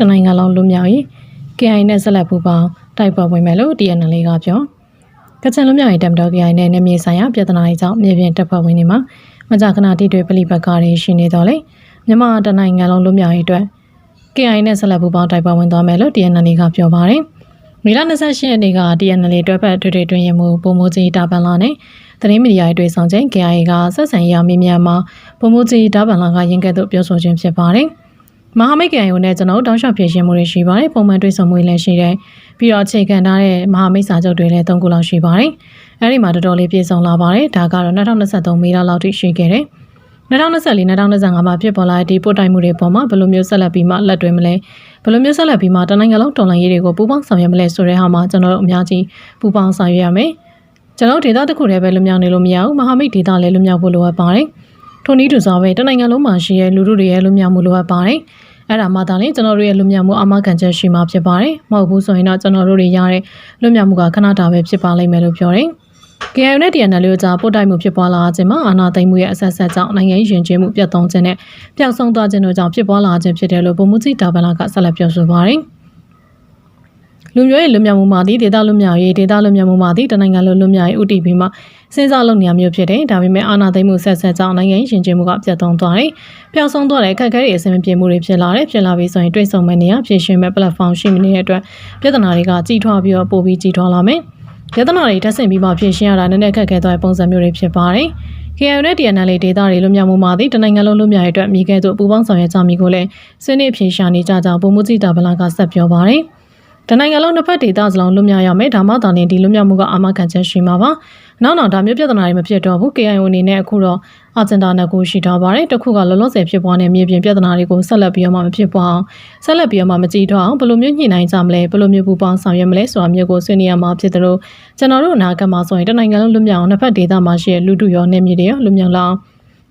တနိုင်ငံလုံးလူမျိုးရေး KI နဲ့ဆက်လက်ပူးပေါင်းတိုက်ပွဲဝင်မယ်လို့ TNL ကပြောကချင်လူမျိုးရေးတမ်တော် KI နဲ့နေမြေဆိုင်ရာပြည်ထနာရေးကြောင့်မြေပြင်တပ်ဖွဲ့ဝင်တွေမှာမကြာခဏတိတွေပြလိပတ်ကားတွေရှိနေတော့လေမြန်မာတနိုင်ငံလုံးလူမျိုးရေးအတွက် KI နဲ့ဆက်လက်ပူးပေါင်းတိုက်ပွဲဝင်သွားမယ်လို့ TNL ကပြောပါတယ်မေလ28ရက်နေ့က TNL တွဲဖက်ထွေထွေတွင်ရမှုပုံမိုးကြီးတာပန်လာနဲ့သတင်းမီဒီယာတွေဆောင်ချိန် KI ကဆက်ဆံရေးအမိမြန်မှာပုံမိုးကြီးတာပန်လာကရင်ကဲ့သို့ပြောဆိုခြင်းဖြစ်ပါတယ်။ မဟာမိတ် KI နဲ့ကျွန်တော်တို့တောင်းလျှောက်ဖြည့်ရှင်းမှုတွေရှိပါတယ်။ပုံမှန်တွေ့ဆုံမှုတွေလည်းရှိတယ်။ပြီးတော့အခြေခံထားတဲ့မဟာမိတ်စာချုပ်တွေလည်း၃ခုလောက်ရှိပါတယ်။အဲဒီမှာတော်တော်လေးပြည့်စုံလာပါတယ်။ဒါကတော့2023မေလလောက်ထိရှိခဲ့တယ်။2024-2025မှာဖြစ်ပေါ်လာတဲ့ဒီပို့တိုက်မှုတွေပေါ်မှာဘယ်လိုမျိုးဆက်လက်ပြီးမှလက်တွဲမလဲဘယ်လိုမျိုးဆက်လက်ပြီးမှတနိုင်ငံလုံးတော်လှန်ရေးတွေကိုပူးပေါင်းဆောင်ရွက်မလဲဆိုတဲ့ဟာမှာကျွန်တော်တို့အများကြီးပူးပေါင်းဆောင်ရွက်ရမယ်ကျွန်တော်ဒေသတစ်ခုတည်းပဲလွမြောက်နေလို့မရဘူးမဟာမိတ်ဒေသလည်းလွမြောက်ဖို့လိုအပ်ပါတယ်ထိုနည်းတူစွာပဲတနိုင်ငံလုံးမှာရှိတဲ့လူထုတွေရဲ့လွမြောက်မှုလိုအပ်ပါတယ် အဲ့ဒါမှသာလေကျွန်တော်တို့ရဲ့လွမြောက်မှုအမခံချက်ရှိမှဖြစ်ပါတယ်မဟုတ်ဘူးဆိုရင်တော့ကျွန်တော်တို့တွေရတဲ့လွမြောက်မှုကခဏတာပဲဖြစ်ပါလိမ့်မယ်လို့ပြောတယ် KIO နဲ့ TNL တို့ကြားပို့တိုက်မှုဖြစ်ပွားလာခြင်းမှာအာဏာသိမ်းမှုရဲ့အဆက်ဆက်ကြောင့်နိုင်ငံရေးယဉ်ကျေးမှုပြတ်သုံးခြင်းနဲ့ပျောက်ဆုံးသွားခြင်းတို့ကြောင့်ဖြစ်ပွားလာခြင်းဖြစ်တယ်လို့ဗိုလ်မှူးကြီးတာဗလာကဆက်လက်ပြောဆိုပါတယ်။ လူမျိုးရေးလွတ်မြောက်မှုမှာဒီဒေသလွတ်မြောက်ရေးဒေသလွတ်မြောက်မှုမှာဒီတနိုင်ငံလုံးလွတ်မြောက်ရေးဥတီပြီးမှစဉ်းစားလုပ်နေရမျိုးဖြစ်တယ်။ဒါပေမဲ့အာဏာသိမ်းမှုဆက်ဆက်ကြောင့်နိုင်ငံရေးယဉ်ကျေးမှုကပြတ်သုံးသွားတယ်။ပျောက်ဆုံးသွားတဲ့အခက်အခဲတွေအဆင်မပြေမှုတွေဖြစ်လာတယ်။ဖြစ်လာပြီးဆိုရင်တွေ့ဆုံမဲ့နေရဖြစ်ရှင်မဲ့ platform ရှိမနေတဲ့အတွက်ပြဿနာတွေကကြီးထွားပြီးတော့ပိုပြီးကြီးထွားလာမယ်။ပြဿနာတွေတက်ဆင်ပြီးမှဖြေရှင်းရတာနည်းနည်းခက်ခဲသွားတဲ့ပုံစံမျိုးတွေဖြစ်ပါတယ်။ KIO နဲ့ TNL ဒေသတွေလွတ်မြောက်မှုမှာသည့်တနိုင်ငံလုံးလွတ်မြောက်ရေးအတွက်မိခဲ့သို့ပူးပေါင်းဆောင်ရွက်ကြမည်ကိုလည်းဆွေးနွေးဖြေရှာနေကြကြောင်းပုံမှုကြည့်တာဗလာကဆက်ပြောပါတယ်။ တနိုင်ငံလုံးနှစ်ဖက်ဒေသစလုံးလွတ်မြောက်ရမယ်ဒါမှသာလျှင်ဒီလွတ်မြောက်မှုကအာမခံချက်ရှိမှာပါ။နောက်နောက်ဒါမျိုးပြဿနာတွေမဖြစ်တော့ဘူး KIO အနေနဲ့အခုတော့အဂျင်ဒါနဲ့ကိုရှိထားပါတယ်။တစ်ခုကလောလောဆယ်ဖြစ်ပွားနေမြေပြင်ပြဿနာတွေကိုဆက်လက်ပြီးတော့မှမဖြစ်ပွားအောင်ဆက်လက်ပြီးတော့မှမကြည့်တော့အောင်ဘယ်လိုမျိုးညှိနှိုင်းကြမလဲဘယ်လိုမျိုးပူပေါင်းဆောင်ရွက်မလဲဆိုတာမျိုးကိုဆွေးနွေးရမှာဖြစ်တယ်လို့ကျွန်တော်တို့အနာဂတ်မှာဆိုရင်တနိုင်ငံလုံးလွတ်မြောက်အောင်နှစ်ဖက်ဒေသမှာရှိတဲ့လူထုရောနေမြေတွေရောလွတ်မြောက်လာအောင်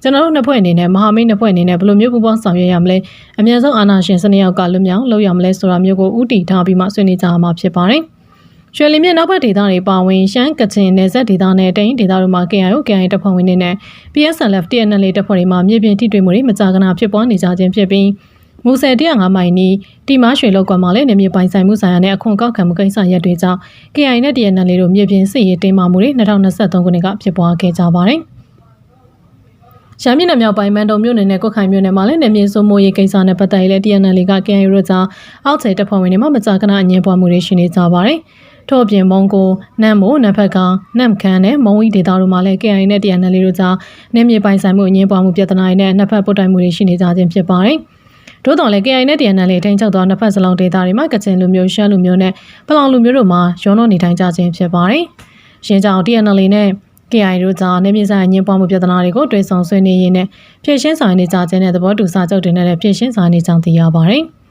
ကျွန်တော်တို့နှစ်ဖွဲ့အနေနဲ့မဟာမိတ်နှစ်ဖွဲ့အနေနဲ့ဘယ်လိုမျိုးပူးပေါင်းဆောင်ရွက်ရမလဲအများဆုံးအာဏာရှင်စနစ်ရောက်ကလွတ်မြောက်လုပ်ရမလဲဆိုတာမျိုးကိုဥတီထားပြီးမှဆွေးနွေးကြရမှာဖြစ်ပါတယ်။ရွှေလီမြစ်နောက်ဘက်ဒေသတွေပါဝင်ရှမ်းကချင်နယ်စပ်ဒေသနဲ့တိုင်းဒေသတို့မှာ KIO KIA တပ်ဖွဲ့ဝင်တွေနဲ့ PSLF TNL တပ်ဖွဲ့တွေမှာမြေပြင်ထိတွေ့မှုတွေမကြာခဏဖြစ်ပွားနေကြခြင်းဖြစ်ပြီးမူဆယ်105မိုင်နီတီမားရွှေလောက်ကွာမှာလည်းနေမြေပိုင်ဆိုင်မှုဆိုင်ရာနဲ့အခွန်ကောက်ခံမှုကိစ္စရပ်တွေကြောင့် KIA နဲ့ TNL တို့မြေပြင်စစ်ရေးတင်းမာမှုတွေ2023ခုနှစ်ကဖြစ်ပွားခဲ့ကြပါတယ်။ ရမ်းမြင့်နယ်မြောက်ပိုင်းမန်တုံမြို့နယ်နဲ့ကုတ်ခိုင်မြို့နယ်မှာလည်းနေမြေစိုးမိုးရေးကိစ္စနဲ့ပတ်သက်ပြီး TNL က KIA တို့ကြားအောက်ခြေတပ်ဖွဲ့ဝင်တွေမှမကြာခဏအငြင်းပွားမှုတွေရှိနေကြပါတယ်။ထို့အပြင်မုံကိုနမ်မိုနမ်ဖက်ကနမ်ခန်နဲ့မုံဝီဒေတာတို့မှာလည်း KI နဲ့ TNL တို့ကြားနေမြေပိုင်ဆိုင်မှုအငင်းပွားမှုပြဿနာတွေနဲ့နှစ်ဖက်ပုတ်တိုင်မှုတွေရှိနေကြခြင်းဖြစ်ပါတယ်။တို့တော်လည်း KI နဲ့ TNL ထိန်းချုပ်သောနှစ်ဖက်စလုံးဒေတာတွေမှာကချင်လူမျိုးရှမ်းလူမျိုးနဲ့ပလောင်လူမျိုးတို့မှာရောနှောနေထိုင်ကြခြင်းဖြစ်ပါတယ်။ရှင်းကြောင် TNL နဲ့ KI တို့ကြားနေမြေဆိုင်ညင်ပွားမှုပြဿနာတွေကိုတွေ့ဆုံဆွေးနွေးရင်းနဲ့ဖြည့်ရှင်းဆောင်နေကြခြင်းနဲ့သဘောတူစာချုပ်တွေနဲ့လည်းဖြည့်ရှင်းဆောင်နေကြောင်းသိရပါတယ်။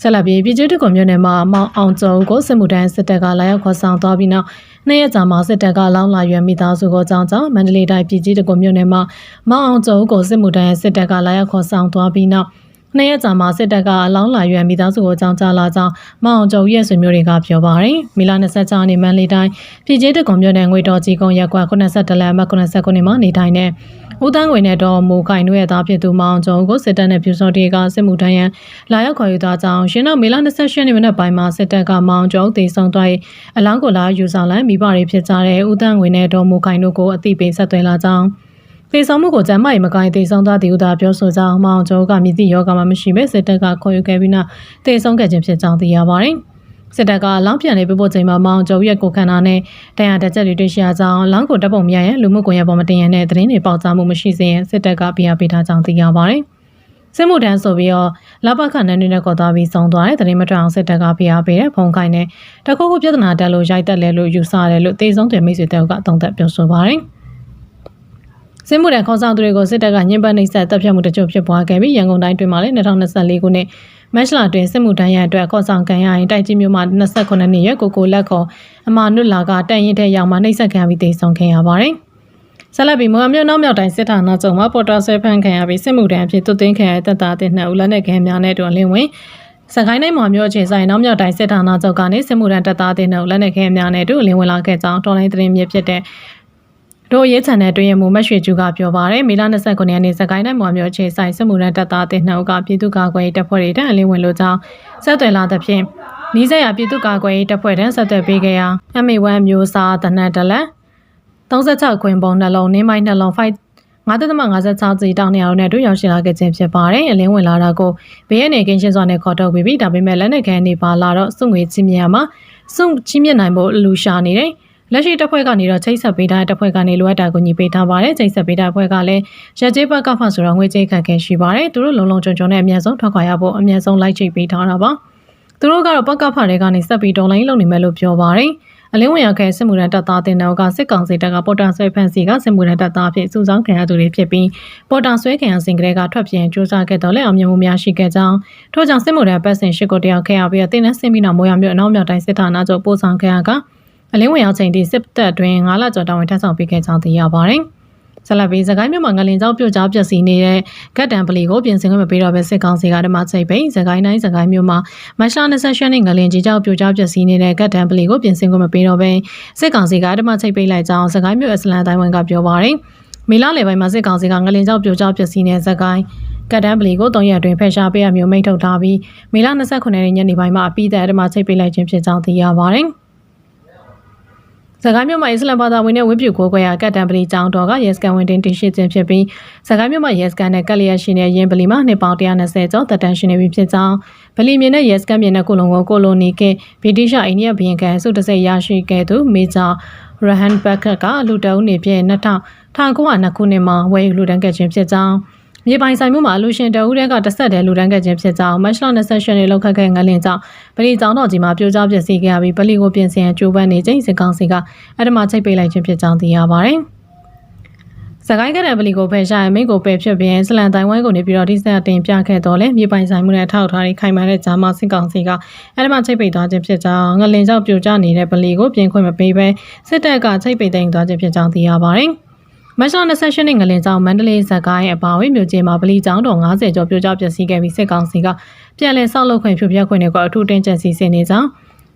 ဆက်လက်ပြီးပြည်ကျူးတကွန်မြို့နယ်မှာမောင်အောင်ကျုံကိုစစ်မှုထမ်းစစ်တပ်ကလာရောက်ခေါ်ဆောင်သွားပြီးနောက်နှစ်ရက်ကြာမှာစစ်တပ်ကလောင်းလာရွယ်မိသားစုကိုကြောင်းကြောင်းမန္တလေးတိုင်းပြည်ကြီးတကွန်မြို့နယ်မှာမောင်အောင်ကျုံကိုစစ်မှုထမ်းစစ်တပ်ကလာရောက်ခေါ်ဆောင်သွားပြီးနောက် နှစ်ရက်ကြာမှာစစ်တပ်ကအလောင်းလာရွယ်မိသားစုကိုကြောင်းကြားလာကြောင်းမောင်အောင်ကျုံရဲ့ဆွေမျိုးတွေကပြောပါတယ်။မီလာ26ရက်နေ့မန္တလေးတိုင်းပြည်ကြီးတကွန်မြို့နယ်ငွေတော်ကြီးကုန်းရက်ကွက်82လမ်းမှ89မှာနေထိုင်တဲ့ဦးတန်းငွေနဲ့တော့မိုးခိုင်တို့ရဲ့သားဖြစ်သူမောင်ကျော်ကိုစစ်တပ်နဲ့ပြူစော်တေကစစ်မှုထမ်းရန်လာရောက်ခေါ်ယူသွားကြောင်းရှင်းတော့မေလ28ရက်နေ့မနက်ပိုင်းမှာစစ်တပ်ကမောင်ကျော်တေဆောင်သွားအလောင်းကိုလာယူဆောင်လန်မိဘတွေဖြစ်ကြတဲ့ဦးတန်းငွေနဲ့တော့မိုးခိုင်တို့ကိုအသိပေးဆက်သွယ်လာကြောင်း သေဆုံးမှုကိုကျမ်းမာရေးမကိုင်းသေဆုံးသွားသူသာပြောဆိုကြောင်းမောင်ကျော်ကမြည်သည့်ယောဂမှမရှိပဲစစ်တပ်ကခေါ်ယူခဲ့ပြီးနောက်သေဆုံးခဲ့ခြင်းဖြစ်ကြောင်းသိရပါတယ်။စစ်တပ်ကလောင်းပြန်လေးပြဖို့ချိန်မှာမောင်ကျော်ရဲ့ကိုခန္ဓာနဲ့တရားတက်ချက်တွေတွေ့ရှိရကြောင်းလောင်းကိုတပ်ပုံမြရရဲ့လူမှုကွန်ရက်ပေါ်မှာတင်ရတဲ့သတင်းတွေပေါက်ကြားမှုမရှိစေရင်စစ်တပ်ကပြရပေးထားကြောင်းသိရပါတယ်။စစ်မှုထမ်းဆိုပြီးတော့လပခနန်းတွေနဲ့ကော်သွားပြီးဆုံးသွားတဲ့သတင်းမတော်အောင်စစ်တပ်ကပြရပေးတဲ့ဖုန်ခိုင်နဲ့တခုခုပြဿနာတက်လို့ရိုက်တက်လဲလို့ယူဆတယ်လို့တေဆုံးတယ်မိတ်ဆွေတယောက်ကအသုံးသက်ပြောဆိုပါတယ်။ စစ်မှုထမ်းခေါင်းဆောင်သူတွေကိုစစ်တပ်ကညှဉ်းပန်းနှိပ်စက်တပ်ဖြတ်မှုတချို့ဖြစ်ပွားခဲ့ပြီးရန်ကုန်တိုင်းတွင်မှလည်း2024ခုနှစ်မက်ရှလာတွင်စစ်မှုထမ်းရန်အတွက်ခေါ်ဆောင်ခံရရင်တိုက်ကြီးမျိုးမှာ29နှစ်ရွယ်ကိုကိုလက်ခေါ်အမာနုလာကတန်ရင်ထဲရောက်မှနှိပ်စက်ခံပြီးတိတ်ဆုံးခဲ့ရပါတယ်။ဆက်လက်ပြီးမော်မြို့နောက်မြောက်တိုင်းစစ်ဌာနချုပ်မှာပေါ်တာဆွဲဖမ်းခံရပြီးစစ်မှုထမ်းအဖြစ်သွတ်သိမ်းခံရတဲ့တပ်သားတဲ့နှစ်ဦးလက်နက်ခဲများနဲ့တူလင်းဝင်စကိုင်းတိုင်းမှာမြို့အခြေဆိုင်နောက်မြောက်တိုင်းစစ်ဌာနချုပ်ကနေစစ်မှုထမ်းတပ်သားတဲ့နှစ်ဦးလက်နက်ခဲများနဲ့တူလင်းဝင်လာခဲ့ကြောင်းတော်လိုင်းသတင်းမြစ်ဖြစ်တဲ့ တို့ရေးချန်တဲ့တွင်ရမှုမတ်ရွှေကျူကပြောပါတယ်မေလ29ရက်နေ့စကိုင်းတိုင်းမော်မြို့အခြေဆိုင်စစ်မှုရန်တပ်သားတင်နှုတ်ကပြည်သူ့ကာကွယ်ရေးတပ်ဖွဲ့တွေတန်အလင်းဝင်လို့ကြောင်းဆက်သွယ်လာသဖြင့်နီးစပ်ရာပြည်သူ့ကာကွယ်ရေးတပ်ဖွဲ့တန်းဆက်သွယ်ပေးခဲ့ရာ MA1 မျိုးစားတနတ်တလက်36ခွင်ပုံနှလုံးနင်းမိုင်းနှလုံး5 9.56စီတောင်းနေအောင်နဲ့တို့ရောက်ရှိလာခဲ့ခြင်းဖြစ်ပါတယ်။အလင်းဝင်လာတာကိုဘေးရနေကင်းရှင်းစွာနဲ့ခေါ်ထုတ်ပြီးပြီ။ဒါပေမဲ့လက်နက်ခဲနေပါလာတော့စုငွေချင်းမြတ်မှာစုချင်းမြတ်နိုင်ဖို့လူရှာနေတယ်။ လက်ရှိတပ်ဖွဲ့ကနေတော့ချိတ်ဆက်ပေးထားတဲ့တပ်ဖွဲ့ကနေလိုအပ်တာကိုညီပေးထားပါတယ်။ချိတ်ဆက်ပေးထားတဲ့အဖွဲ့ကလည်းရက်ကျေးဘက်ကဖဆိုတော့ငွေကြေးခက်ခဲရှိပါတယ်။သူတို့လုံလုံခြုံခြုံနဲ့အမြန်ဆုံးထွက်ခွာရဖို့အမြန်ဆုံးလိုက်ချိတ်ပေးထားတာပါ။သူတို့ကတော့ပကဖတွေကနေဆက်ပြီးဒေါ်လိုင်းလုပ်နေမယ်လို့ပြောပါတယ်။အလင်းဝင်ရခဲ့စစ်မှုရန်တပ်သားတင်တော်ကစစ်ကောင်စီတပ်ကပေါ်တာဆွဲဖန်စီကစစ်မှုရန်တပ်သားဖြစ်စုဆောင်းခံရသူတွေဖြစ်ပြီးပေါ်တာဆွဲခံရစဉ်ကလေးကထွက်ပြေးစူးစမ်းခဲ့တော့လည်းအောင်မြင်မှုများရှိခဲ့ကြောင်းထို့ကြောင့်စစ်မှုရန်ပတ်စဉ်ရှိကိုတယောက်ခဲ့ရပြီးတင်နဲ့ဆင်းပြီးနောက်မိုးရမြို့အနောက်မြောက်တိုင်းစစ်ဌာနချုပ်ပို့ဆောင်ခဲ့ရက အလင်းဝင်ရောက်ချိန်ထိစစ်တပ်တွင်9လကျော်တာဝန်ထမ်းဆောင်ပေးခဲ့ကြောင်းသိရပါတယ်။ဆလဘီစကိုင်းမြို့မှာငလင်ကြောက်ပြုတ်ကြောက်ပျက်စီးနေတဲ့ကတ်တံပလီကိုပြင်ဆင်ခွင့်မပေးတော့ဘဲစစ်ကောင်စီကဓမ္မချိတ်ပိန်စကိုင်းတိုင်းစကိုင်းမြို့မှာမတ်လ20ရက်နေ့ငလင်ကြီးကြောက်ပြုတ်ကြောက်ပျက်စီးနေတဲ့ကတ်တံပလီကိုပြင်ဆင်ခွင့်မပေးတော့ဘဲစစ်ကောင်စီကဓမ္မချိတ်ပိန်လိုက်ကြောင်းစကိုင်းမြို့အစလန်တိုင်းဝန်ကပြောပါတယ်မေလလယ်ပိုင်းမှာစစ်ကောင်စီကငလင်ကြောက်ပြုတ်ကြောက်ပျက်စီးနေတဲ့စကိုင်းကတ်တန်ပလီကို၃ရက်အတွင်းဖယ်ရှားပေးရမျိုးမိန့်ထုတ်ထားပြီးမေလ29ရက်နေ့ညနေပိုင်းမှာအပိသက်အဓမ္မချိတ်ပိတ်လိုက်ခြင်းဖြစ်ကြောင်းသိရပါတယ်။ စကိုင်းမြို့မှာအစ္စလမ်ဘာသာဝင်တဲ့ဝိပုကိုကွယ်ရာကတ်တန်ပလီကျောင်းတော်ကရဲစကန်ဝင်တင်တင်ရှိခြင်းဖြစ်ပြီးစကိုင်းမြို့မှာရဲစကန်နဲ့ကက်လျက်ရှင်တဲ့ရင်ပလီမှာနှစ်ပေါင်း120ကျော်တက်တန်ရှင်နေပြီဖြစ်ကြောင်းပလီမြင်တဲ့ရဲစကန်မြင်တဲ့ကိုလုံကိုကိုလိုနီကဗြိတိရှအိန္ဒိယဘီယံကန်စုတစိရရှိခဲ့သူမေဂျာရဟန်ဘက်ကကလူတအုပ်နေဖြင့်2000 1902ခုနှစ်မှာဝယ်ယူလူတန်းခဲ့ခြင်းဖြစ်ကြောင်း မြေပိုင်ဆိုင်မှုမှာလူရှင်တအူးတဲကတစ်ဆက်တည်းလူတန်းခဲ့ခြင်းဖြစ်ကြောင်းမတ်လ28ရက်လောက်ခတ်ခဲ့ငလင်ကြောင့်ပလီကျောင်းတော်ကြီးမှာပြိုကျပျက်စီးခဲ့ရပြီးပလီကိုပြင်ဆင်ကြိုးပမ်းနေချိန်စစ်ကောင်စီကအဓမ္မချိတ်ပိတ်လိုက်ခြင်းဖြစ်ကြောင်းသိရပါတယ်။စကိုင်းကရံပလီကိုဖယ်ရှားရင်မိတ်ကိုပယ်ဖြစ်ပြီးစလန်တိုင်ဝိုင်းကိုနေပြီးတော့ဒီဆက်တင်ပြခဲ့တော့လေမြေပိုင်ဆိုင်မှုနဲ့ထောက်ထားပြီးခိုင်မာတဲ့ဂျာမစစ်ကောင်စီကအဓမ္မချိတ်ပိတ်သွားခြင်းဖြစ်ကြောင်းငလင်ကြောင့်ပြိုကျနေတဲ့ပလီကိုပြင်ခွင့်မပေးဘဲစစ်တပ်ကချိတ်ပိတ်သိမ်းသွားခြင်းဖြစ်ကြောင်းသိရပါတယ်။ မတ်လ28နှစ်ငလင်ကြောင့်မန္တလေးဇက်ကိုင်းအပါအဝင်မြို့ကြီးမှာဗလီကျောင်းတော်90ကျော်ပြိုကျပျက်စီးခဲ့ပြီးစစ်ကောင်စီကပြန်လည်ဆောက်လုပ်ခွင့်ဖြိုဖျက်ခွင့်တွေကိုအထူးတင်းကျပ်စီစဉ်နေကြောင်း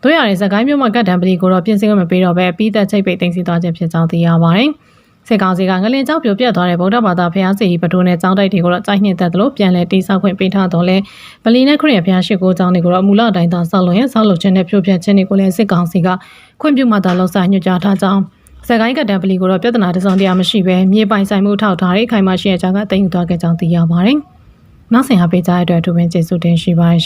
တို့ရတဲ့ဇက်ကိုင်းမြို့မှာကတ်တံပလီကိုတော့ပြင်ဆင်ခွင့်မပေးတော့ဘဲပြီးသက်ချိတ်ပိတ်သိမ်းစီသွားခြင်းဖြစ်ကြောင်းသိရပါတယ်။စစ်ကောင်စီကငလင်ကျောင်းပြိုပြက်သွားတဲ့ဗုဒ္ဓဘာသာဖျားစီပတိုးနဲ့ကျောင်းတိုက်တွေကိုတော့စိုက်နှစ်သက်တယ်လို့ပြန်လည်တိစောက်ခွင့်ပေးထားတော့လဲဗလီနဲ့ခရစ်ယာန်ဖျားရှိခိုးကျောင်းတွေကိုတော့မူလအတိုင်းသာဆောက်လုပ်ရန်ဆောက်လုပ်ခြင်းနဲ့ဖြိုဖျက်ခြင်းတွေကိုလည်းစစ်ကောင်စီကခွင့်ပြုမှသာလောက်စာညွှန်ကြားထားကြောင်း စကိုင်းကတံပလီကိုတော့ပြဿနာတစုံတရာမရှိဘဲမြေပိုင်ဆိုင်မှုထောက်ထားတဲ့ခိုင်မရှိတဲ့ကြောင့်ကတင်ယူသွားခဲ့ကြောင်းသိရပါတယ်။နောက်ဆင်ဟာပေးကြတဲ့အတွက်အထူးပင်ကျေးဇူးတင်ရှိပါတယ်